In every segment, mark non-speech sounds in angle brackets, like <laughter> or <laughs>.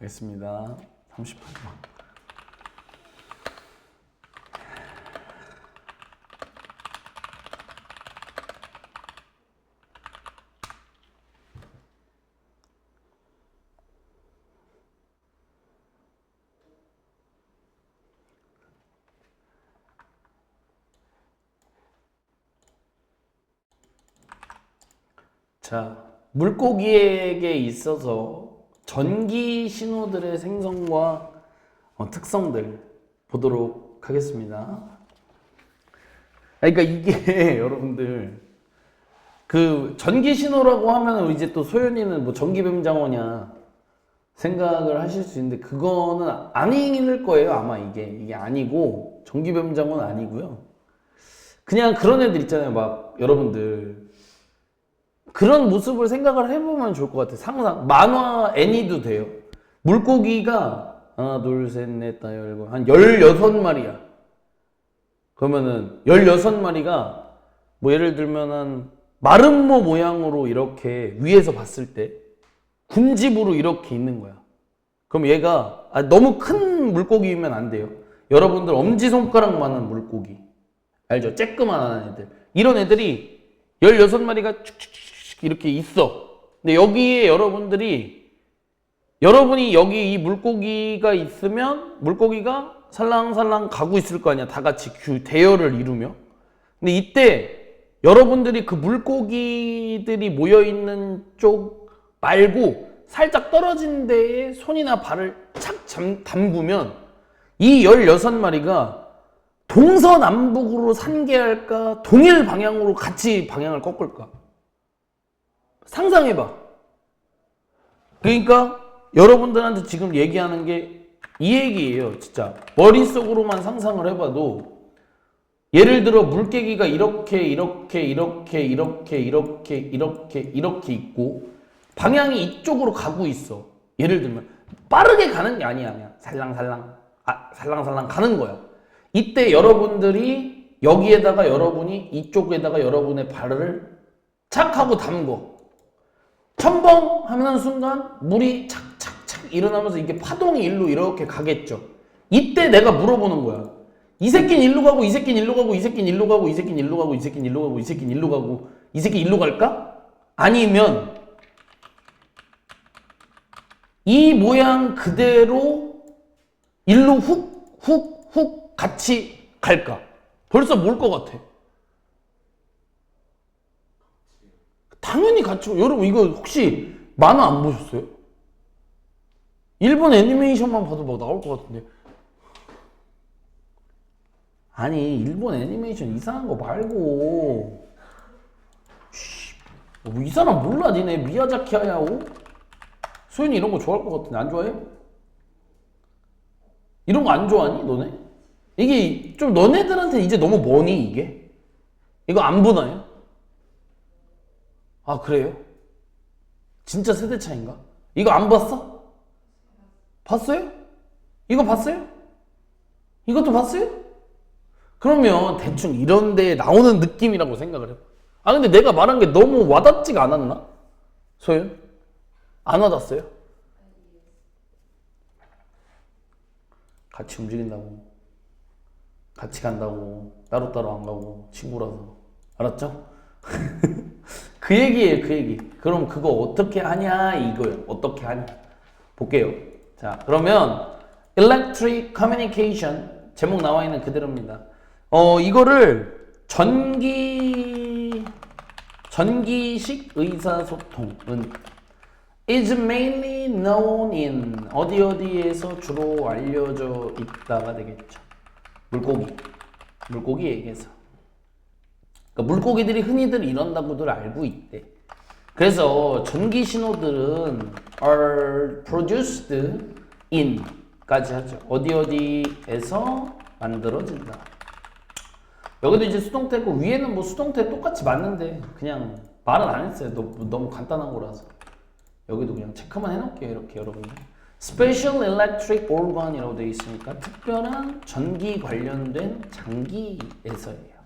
알겠습니다. 38번. 자, 물고기에게 있어서 전기 신호들의 생성과 어, 특성들 보도록 하겠습니다. 그러니까 이게 <laughs> 여러분들 그 전기 신호라고 하면 이제 또 소연이는 뭐 전기 뱀장어냐 생각을 하실 수 있는데 그거는 아닐 거예요 아마 이게 이게 아니고 전기 뱀장어는 아니고요. 그냥 그런 애들 있잖아요 막 여러분들 그런 모습을 생각을 해보면 좋을 것 같아요. 상상. 만화 애니도 돼요. 물고기가 하나, 둘, 셋, 넷, 다, 열고 한 16마리야. 그러면은 16마리가 뭐 예를 들면 한 마름모 모양으로 이렇게 위에서 봤을 때 군집으로 이렇게 있는 거야. 그럼 얘가 아, 너무 큰 물고기면 안 돼요. 여러분들 엄지손가락만한 물고기. 알죠? 쬐끄만한 애들. 이런 애들이 16마리가 축축축 이렇게 있어. 근데 여기에 여러분들이 여러분이 여기 이 물고기가 있으면 물고기가 살랑살랑 가고 있을 거 아니야. 다 같이 규 대열을 이루며. 근데 이때 여러분들이 그 물고기들이 모여 있는 쪽 말고 살짝 떨어진 데에 손이나 발을 착 잠, 담그면 이 16마리가 동서남북으로 산계할까 동일 방향으로 같이 방향을 꺾을까 상상해봐. 그러니까 여러분들한테 지금 얘기하는 게 이 얘기예요 진짜. 머릿속으로만 상상을 해봐도 예를 들어 물개기가 이렇게 이렇게 이렇게 이렇게 이렇게 이렇게 이렇게 있고 방향이 이쪽으로 가고 있어. 예를 들면 빠르게 가는 게 아니야 그냥. 살랑살랑. 아 살랑살랑 가는 거야. 이때 여러분들이 여기에다가 여러분이 이쪽에다가 여러분의 발을 착 하고 담궈 첨벙 하는 순간 물이 착착착 일어나면서 이게 파동이 일로 이렇게 가겠죠. 이때 내가 물어보는 거야. 이 새끼는 일로 가고 이 새끼는 일로 가고 이 새끼는 일로 가고 이 새끼는 일로 가고 이 새끼는 일로 가고 이 새끼는 일로 가고 이 새끼 일로 갈까? 아니면 이 모양 그대로 일로 훅 훅 훅 같이 갈까? 벌써 몰것 같아. 당연히 같이 가. 여러분 이거 혹시 만화 안 보셨어요? 일본 애니메이션만 봐도 막 나올 것 같은데 아니 일본 애니메이션 이상한 거 말고 씨, 뭐, 이 사람 몰라 니네 미야자키 하야오? 소연이 이런 거 좋아할 것 같은데 안 좋아해? 이런 거 안 좋아하니 너네? 이게 좀 너네들한테 이제 너무 머니 이게? 이거 안 보나요? 아 그래요? 진짜 세대 차인가? 이거 안 봤어? 봤어요? 이거 봤어요? 이것도 봤어요? 그러면 대충 이런 데 나오는 느낌이라고 생각을 해봐. 아 근데 내가 말한 게 너무 와닿지가 않았나? 소연? 안 와닿았어요? 같이 움직인다고 같이 간다고 따로따로 안 가고 친구라서 알았죠? <laughs> 그 얘기예요, 그 얘기. 그럼 그거 어떻게 하냐 이거예요. 어떻게 하냐. 볼게요. 자, 그러면 electric communication 제목 나와 있는 그대로입니다. 어, 이거를 전기 전기식 의사소통은 is mainly known in 어디 어디에서 주로 알려져 있다가 되겠죠. 물고기. 물고기 얘기해서. 그러니까 물고기들이 흔히들 이런다고들 알고 있대. 그래서 전기 신호들은 are produced in까지 하죠. 어디 어디에서 만들어진다. 여기도 이제 수동태고 위에는 뭐 수동태 똑같이 맞는데 그냥 말은 안 했어요. 너무, 너무 간단한 거라서. 여기도 그냥 체크만 해놓을게요. 이렇게 여러분들. Special Electric Organ이라고 되어 있으니까 특별한 전기 관련된 장기에서예요.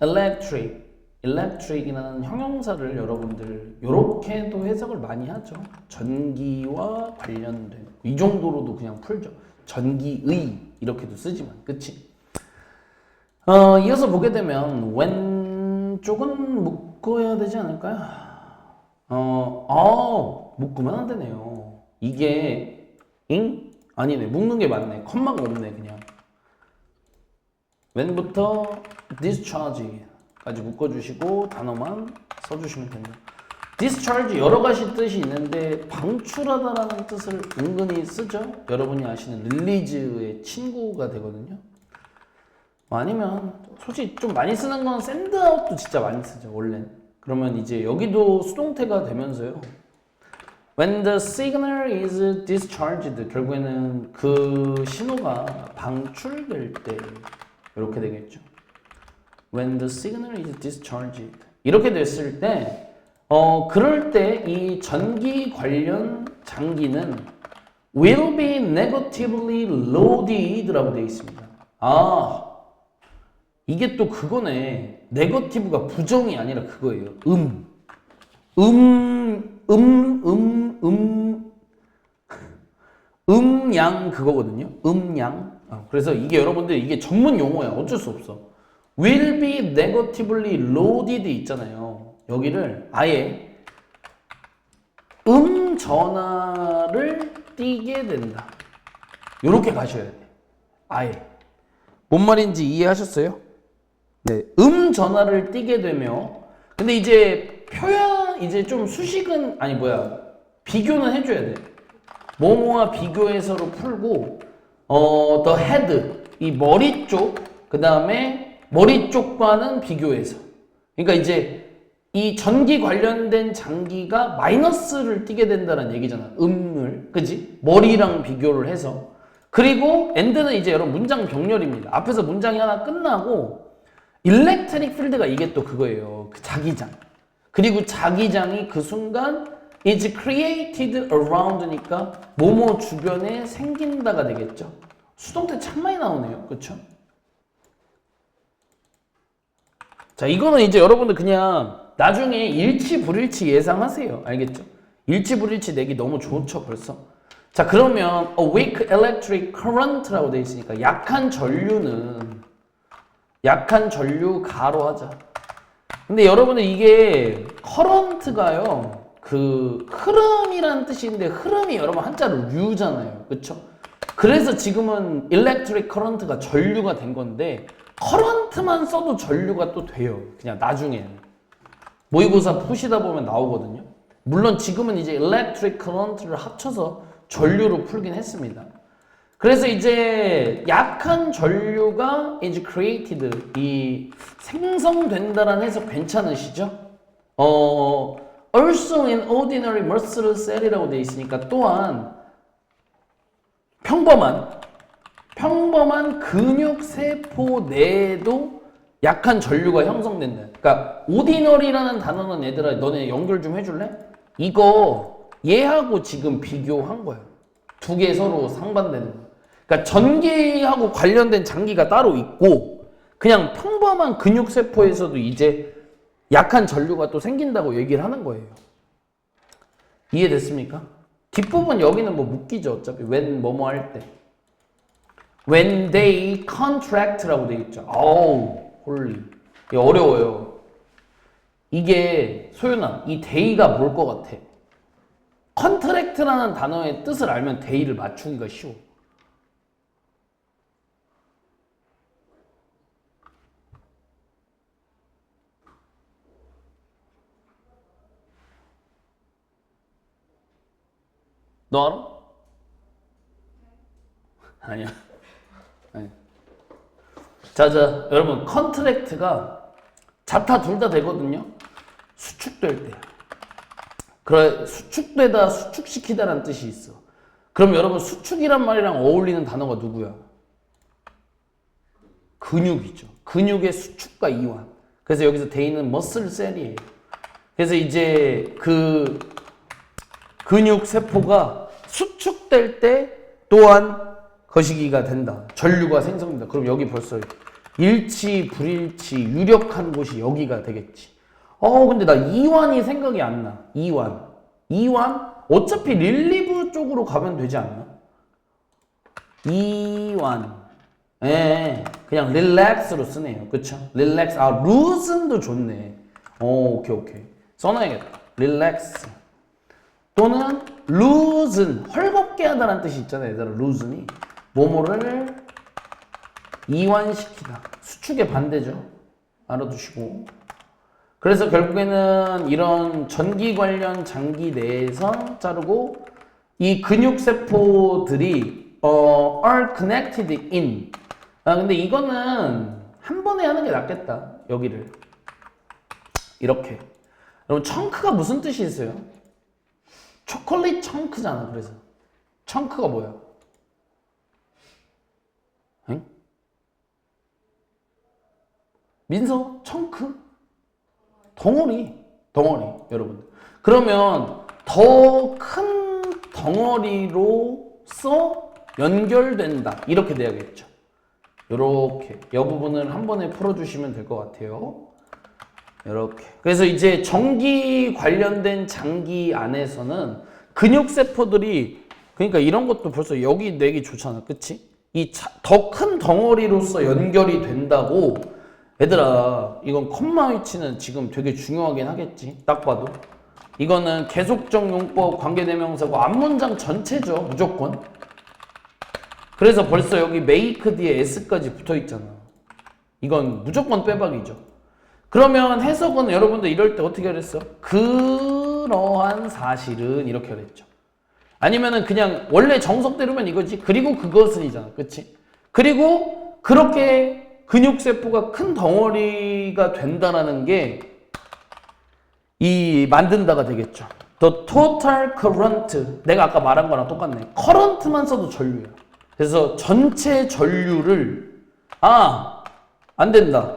Electric, electric이라는 형용사를 여러분들 이렇게도 해석을 많이 하죠. 전기와 관련된 이 정도로도 그냥 풀죠. 전기의 이렇게도 쓰지만 그치? 어, 이어서 보게 되면 왼쪽은 묶어야 되지 않을까요? 어, 어 묶으면 안 되네요. 이게 잉? 아니네. 묶는 게 맞네. 컴마가 없네 그냥. When부터 discharge까지 묶어주시고 단어만 써주시면 됩니다. discharge 여러 가지 뜻이 있는데 방출하다라는 뜻을 은근히 쓰죠. 여러분이 아시는 release의 친구가 되거든요. 뭐 아니면 솔직히 좀 많이 쓰는 건 sendOut도 진짜 많이 쓰죠 원래는. 그러면 이제 여기도 수동태가 되면서요. When the signal is discharged 결국에는 그 신호가 방출될 때 이렇게 되겠죠. When the signal is discharged 이렇게 됐을 때 어, 그럴 때 이 전기 관련 장기는 will be negatively loaded라고 되어 있습니다. 아, 이게 또 그거네. 네거티브가 부정이 아니라 그거예요. 음. 음, 음, 음, 음. 음양 그거거든요. 음양. 아, 그래서 이게 여러분들 이게 전문 용어야. 어쩔 수 없어. will be negatively loaded 있잖아요. 여기를 아예 음 전화를 띄게 된다. 이렇게 가셔야 돼. 아예. 뭔 말인지 이해하셨어요? 네. 음 전화를 띄게 되며 근데 이제 표현 이제 좀 수식은 아니 뭐야 비교는 해 줘야 돼. 뭐뭐와 비교해서로 풀고 어 the head 이 머리 쪽 그 다음에 머리 쪽과는 비교해서 그러니까 이제 이 전기 관련된 장기가 마이너스를 띠게 된다는 얘기잖아. 음을 그지 머리랑 비교를 해서 그리고 엔드는 이제 여러분 문장 병렬입니다. 앞에서 문장이 하나 끝나고 일렉트릭 필드가 이게 또 그거예요. 그 자기장. 그리고 자기장이 그 순간 is created around니까 뭐뭐 주변에 생긴다가 되겠죠. 수동태 참 많이 나오네요. 그렇죠? 자, 이거는 이제 여러분들 그냥 나중에 일치 불일치 예상하세요. 알겠죠? 일치 불일치 내기 너무 좋죠, 벌써. 자, 그러면 a weak electric current라고 되어 있으니까 약한 전류는 약한 전류 가로 하자. 근데 여러분들 이게 current가요. 그 흐름이란 뜻인데 흐름이 여러분 한자로 류잖아요. 그렇죠? 그래서 지금은 electric current가 전류가 된 건데 커런트만 써도 전류가 또 돼요. 그냥 나중에는. 모의고사 푸시다 보면 나오거든요. 물론 지금은 이제 electric current를 합쳐서 전류로 풀긴 했습니다. 그래서 이제 약한 전류가 is created 이 생성된다라는 해석 괜찮으시죠? 어 also in ordinary muscle cell이라고 되어 있으니까 또한 평범한 평범한 근육 세포 내에도 약한 전류가 형성된다. 그러니까 오디널이라는 단어는 얘들아 너네 연결 좀 해줄래? 이거 얘하고 지금 비교한 거야. 두 개 서로 상반되는 거. 그러니까 전기하고 관련된 장기가 따로 있고 그냥 평범한 근육 세포에서도 이제 약한 전류가 또 생긴다고 얘기를 하는 거예요. 이해됐습니까? 뒷부분 여기는 뭐 묶이죠. 어차피 when 뭐뭐 할 때. when they contract라고 돼 있죠. 어우, 홀리. 어려워요. 이게 소연아, 이 day가 뭘 것 같아? 컨트랙트라는 단어의 뜻을 알면 day를 맞추기가 쉬워. 너 알아? 아니야. 아니. 자, 자, 여러분, 컨트랙트가 자타 둘 다 되거든요. 수축될 때. 그래, 수축되다, 수축시키다라는 뜻이 있어. 그럼 여러분, 수축이란 말이랑 어울리는 단어가 누구야? 근육이죠. 근육의 수축과 이완. 그래서 여기서 데이는 머슬 셀이에요. 그래서 이제 그 근육 세포가 수축될 때 또한 거시기가 된다. 전류가 생성된다. 그럼 여기 벌써 일치, 불일치, 유력한 곳이 여기가 되겠지. 어, 근데 나 이완이 생각이 안 나. 이완. 이완? 어차피 릴리브 쪽으로 가면 되지 않나? 이완. 예, 그냥 릴렉스로 쓰네요. 그쵸? 릴렉스. 아, 루슨도 좋네. 오, 오케이, 오케이. 써놔야겠다. 릴렉스. 또는 루즌. 헐겁게 하다라는 뜻이 있잖아요. 얘들아, 루즌이. 뭐뭐를 이완시키다. 수축의 반대죠. 알아두시고. 그래서 결국에는 이런 전기 관련 장기 내에서 자르고 이 근육 세포들이 어, are connected in. 아 근데 이거는 한 번에 하는 게 낫겠다. 여기를 이렇게. 여러분 청크가 무슨 뜻이 있어요? 초콜릿 청크잖아. 그래서 청크가 뭐야? 응? 민서 청크? 덩어리, 덩어리, 여러분. 그러면 더 큰 덩어리로서 연결된다. 이렇게 돼야겠죠. 이렇게 이 부분을 한 번에 풀어주시면 될 것 같아요. 이렇게. 그래서 이제 전기 관련된 장기 안에서는 근육 세포들이 그러니까 이런 것도 벌써 여기 내기 좋잖아, 그치? 이 더 큰 덩어리로서 연결이 된다고 얘들아 이건 컴마 위치는 지금 되게 중요하긴 하겠지. 딱 봐도. 이거는 계속적 용법 관계대명사고 앞문장 전체죠 무조건. 그래서 벌써 여기 make 뒤에 s까지 붙어 있잖아. 이건 무조건 빼박이죠 그러면 해석은 여러분들 이럴 때 어떻게 하랬어? 그러한 사실은 이렇게 하랬죠 아니면은 그냥 원래 정석대로면 이거지 그리고 그것은이잖아 그치? 그리고 그렇게 근육세포가 큰 덩어리가 된다라는 게 이 만든다가 되겠죠. The total current. 내가 아까 말한 거랑 똑같네. current만 써도 전류야. 그래서 전체 전류를 아, 안 된다.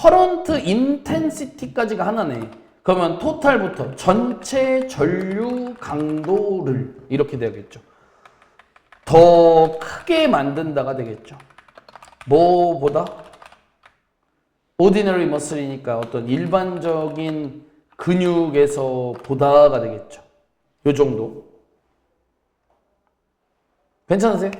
Current intensity까지가 하나네. 그러면 total부터 전체 전류 강도를 이렇게 되겠죠. 더 크게 만든다가 되겠죠. 뭐보다? ordinary muscle이니까 어떤 일반적인 근육에서 보다가 되겠죠. 요 정도. 괜찮으세요?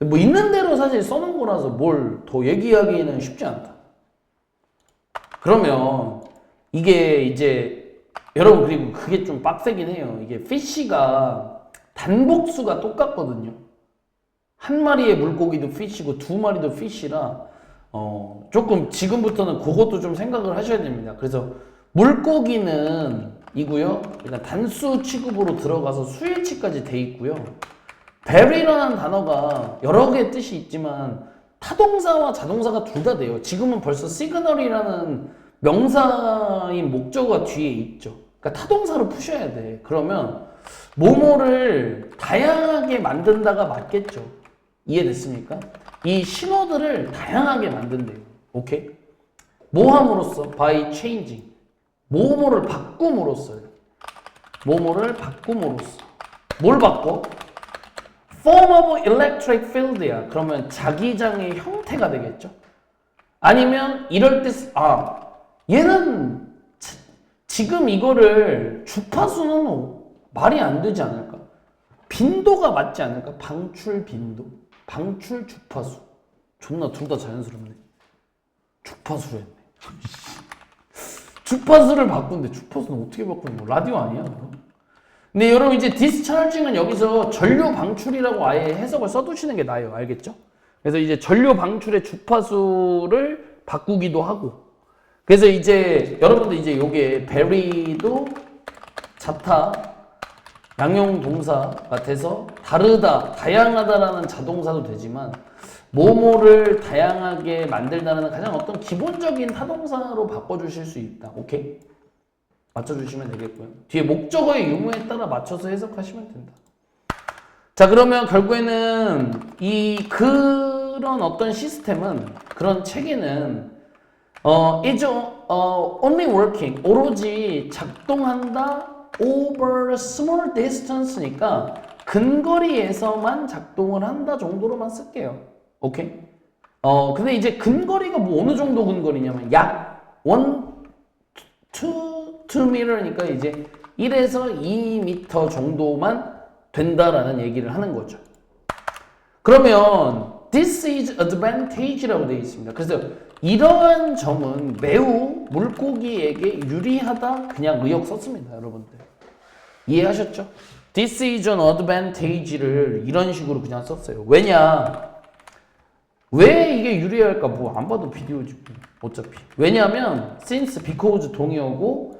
뭐 있는 대로 사실 써놓은 거라서 뭘 더 얘기하기는 쉽지 않다. 그러면 이게 이제 여러분 그리고 그게 좀 빡세긴 해요. 이게 피쉬가 단복수가 똑같거든요. 한 마리의 물고기도 피쉬고 두 마리도 피쉬라 어 조금 지금부터는 그것도 좀 생각을 하셔야 됩니다. 그래서 물고기는 이고요. 그러니까 단수 취급으로 들어가서 수일치까지 돼 있고요. 베리라는 단어가 여러 개의 뜻이 있지만 타동사와 자동사가 둘 다 돼요. 지금은 벌써 시그널이라는 명사인 목적어가 뒤에 있죠. 그러니까 타동사로 푸셔야 돼. 그러면 모모를 다양하게 만든다가 맞겠죠. 이해됐습니까? 이 신호들을 다양하게 만든대요. 오케이? 모함으로써 by changing. 모모를 바꿈으로써요. 모모를 바꿈으로써. 뭘 바꿔? Form of electric field야. 그러면 자기장의 형태가 되겠죠. 아니면 이럴 때, 아, 얘는 지- 지금 이거를 주파수는 말이 안 되지 않을까? 빈도가 맞지 않을까? 방출 빈도. 방출 주파수. 존나 둘 다 자연스럽네. 주파수로 했네. <laughs> 주파수를 바꾼데 주파수는 어떻게 바꾸는 거? 라디오 아니야? 그럼? 근데 여러분 이제 디스차징은 여기서 전류 방출이라고 아예 해석을 써두시는 게 나아요. 알겠죠? 그래서 이제 전류 방출의 주파수를 바꾸기도 하고 그래서 이제 여러분들 이제 요게 베리도 자타 양용 동사가 돼서 다르다, 다양하다라는 자동사도 되지만 모모를 다양하게 만들다라는 가장 어떤 기본적인 타동사로 바꿔주실 수 있다. 오케이? 맞춰주시면 되겠고요. 뒤에 목적어의 유무에 따라 맞춰서 해석하시면 된다. 자, 그러면 결국에는 이 그런 어떤 시스템은 그런 체계는 어, is 어, only working 오로지 작동한다 over small distance니까 근거리에서만 작동을 한다 정도로만 쓸게요. 오케이? 어, 근데 이제 근거리가 뭐 어느 정도 근거리냐면 약 1, 2 2m니까 이제 1에서 2m 정도만 된다라는 얘기를 하는 거죠. 그러면 this is advantage라고 되어 있습니다. 그래서 이러한 점은 매우 물고기에게 유리하다 그냥 의역 썼습니다, 여러분들. 이해하셨죠? This is an advantage를 이런 식으로 그냥 썼어요. 왜냐? 왜 이게 유리할까? 뭐 안 봐도 비디오지 뭐. 어차피. 왜냐하면 since, because 동의어고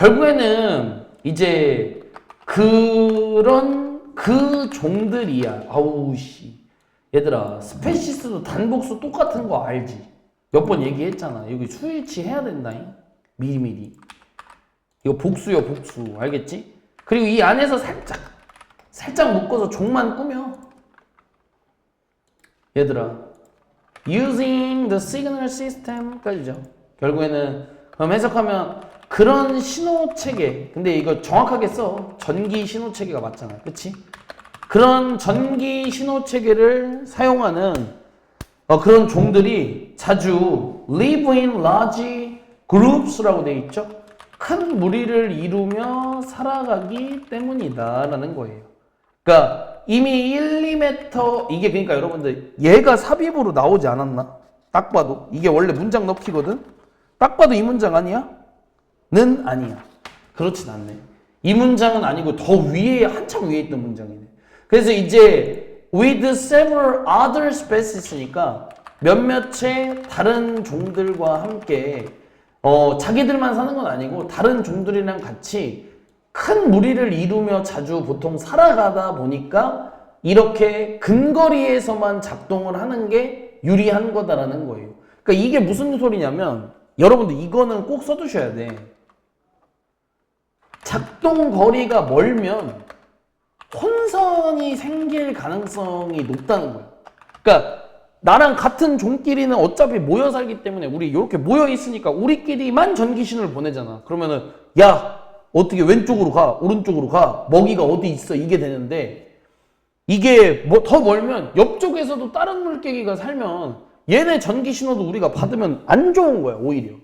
결국에는 이제 그런 그 종들이야. 아우 씨. 얘들아 스페시스도 단복수 똑같은 거 알지? 몇 번 얘기했잖아. 여기 스위치 해야 된다잉. 미리미리. 이거 복수요 복수. 알겠지? 그리고 이 안에서 살짝 살짝 묶어서 종만 꾸며. 얘들아 using the signal system까지죠. 결국에는 그럼 해석하면 그런 신호 체계. 근데 이거 정확하게 써. 전기 신호 체계가 맞잖아. 그치? 그런 전기 신호 체계를 사용하는 어, 그런 종들이 자주 live in large groups라고 돼 있죠. 큰 무리를 이루며 살아가기 때문이다 라는 거예요. 그러니까 이미 1, 2m 이게 그러니까 여러분들 얘가 삽입으로 나오지 않았나? 딱 봐도 이게 원래 문장 넣기거든. 딱 봐도 이 문장 아니야? 는 아니야. 그렇진 않네. 이 문장은 아니고 더 위에 한참 위에 있던 문장이네. 그래서 이제 with several other species니까 몇몇의 다른 종들과 함께 어, 자기들만 사는 건 아니고 다른 종들이랑 같이 큰 무리를 이루며 자주 보통 살아가다 보니까 이렇게 근거리에서만 작동을 하는 게 유리한 거다라는 거예요. 그러니까 이게 무슨 소리냐면 여러분들 이거는 꼭 써두셔야 돼. 작동 거리가 멀면 혼선이 생길 가능성이 높다는 거예요. 그러니까 나랑 같은 종끼리는 어차피 모여 살기 때문에 우리 이렇게 모여 있으니까 우리끼리만 전기 신호를 보내잖아. 그러면은 야 어떻게 왼쪽으로 가 오른쪽으로 가 먹이가 어디 있어 이게 되는데 이게 뭐 더 멀면 옆쪽에서도 다른 물개기가 살면 얘네 전기 신호도 우리가 받으면 안 좋은 거야 오히려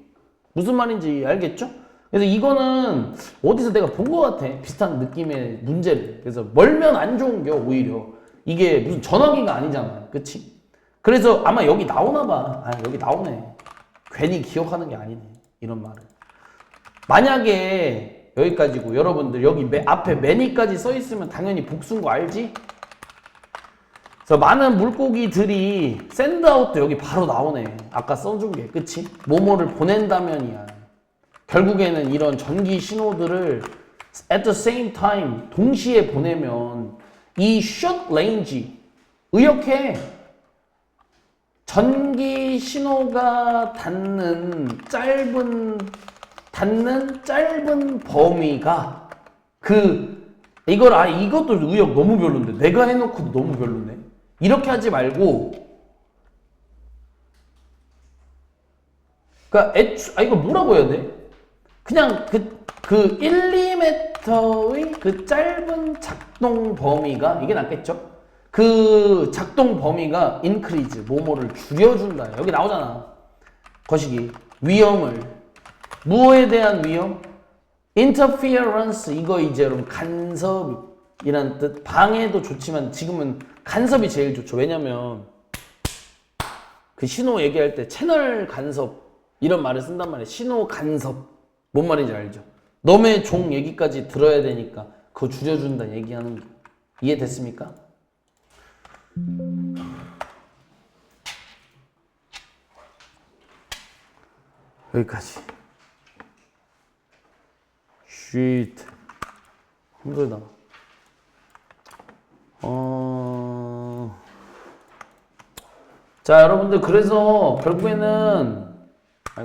무슨 말인지 알겠죠? 그래서 이거는 어디서 내가 본 것 같아 비슷한 느낌의 문제를 그래서 멀면 안 좋은 게 오히려 이게 무슨 전화기가 아니잖아 그치? 그래서 아마 여기 나오나 봐. 아, 여기 나오네. 괜히 기억하는 게 아니네. 이런 말을. 만약에 여기까지고 여러분들 여기 매, 앞에 매니까지 써 있으면 당연히 복수인 거 알지? 그래서 많은 물고기들이 샌드아웃도 여기 바로 나오네. 아까 써준 게 그치? 모모를 보낸다면이야. 결국에는 이런 전기 신호들을 at the same time 동시에 보내면 이 short range 의역해. 전기 신호가 닿는 짧은 닿는 짧은 범위가 그 이걸 아 이것도 의역 너무 별론데. 내가 해놓고도 너무 별로네 이렇게 하지 말고. 그러니까 애초 아 이거 뭐라고 해야 돼 그냥 그 그 1, 2m의 그 짧은 작동 범위가 이게 낫겠죠? 그 작동 범위가 increase 뭐뭐를 줄여준다. 여기 나오잖아. 거시기. 위험을. 무엇에 대한 위험? interference 이거 이제 여러분 간섭이란 뜻. 방해도 좋지만 지금은 간섭이 제일 좋죠. 왜냐면 그 신호 얘기할 때 채널 간섭 이런 말을 쓴단 말이에요. 신호 간섭 뭔 말인지 알죠 너의 종 얘기까지 들어야 되니까 그거 줄여준다 얘기하는 거 이해됐습니까? 여기까지. 쉿. 힘들다. 어. 자, 여러분들, 그래서 결국에는